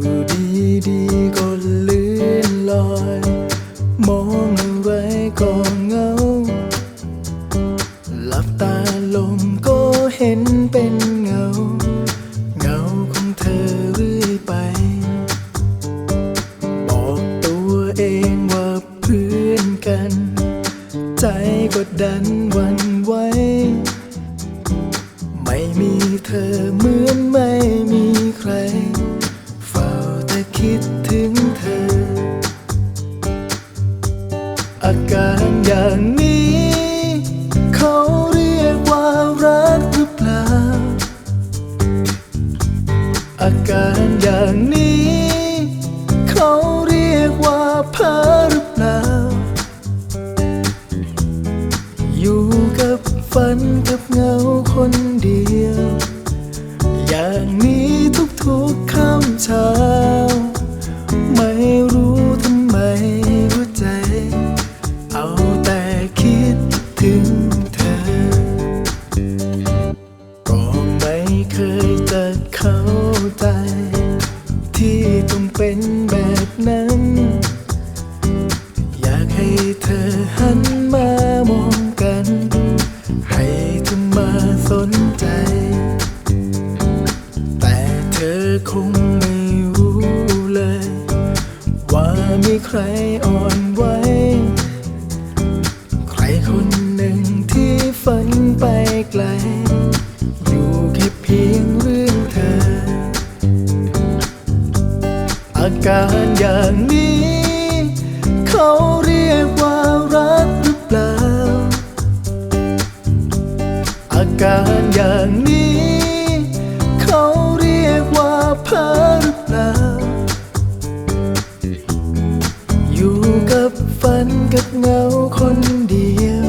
อยู่ดีดีก็ลื่นลอย มองอะไรก็เงา หลับตาลงก็เห็นเป็นเงา เงาของเธอเรื่อยไป บอกตัวเองว่าเพื่อนกัน ใจก็ดันวันไหวไม่มีเธอ อาการอย่างนี้ เขาเรียกว่ารักหรือเปล่า อาการอย่างนี้ เขาเรียกว่าเพ้อหรือเปล่า อยู่กับฝันกับ ไม่รู้เลย ว่ามีใครอ่อนไหวใครคนหนึ่งที่ฝันไปไกล อยู่แค่เพียงเรื่องเธอ อาการอย่างนี้ เขาเรียกว่ารักหรือเปล่า อาการอย่างนี้ เพ้อหรือเปล่า อยู่กับฝันกับเงาคนเดียว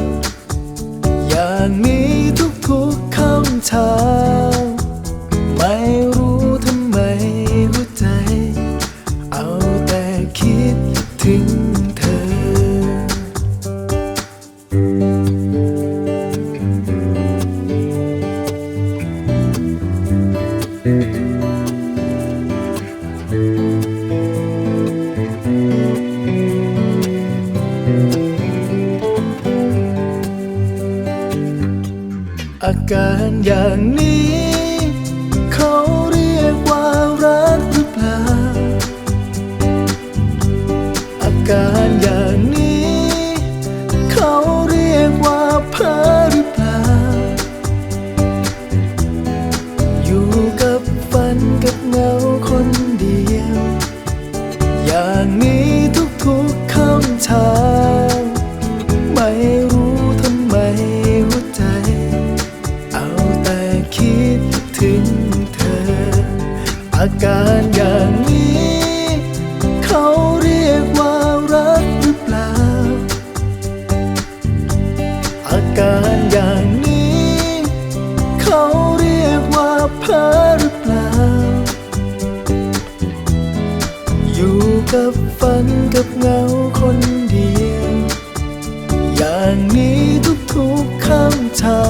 อย่างนี้ทุกๆคำถามไม่รู้ทำไมหัวใจ เอาแต่คิดถึง อาการอย่างนี้ อย่างนี้ เขาเรียกว่ารักหรือเปล่า อาการอย่างนี้ เขาเรียกว่าเพ้อหรือเปล่า อยู่กับฝันกับเงาคนเดียว อย่างนี้ทุกๆคำเช้า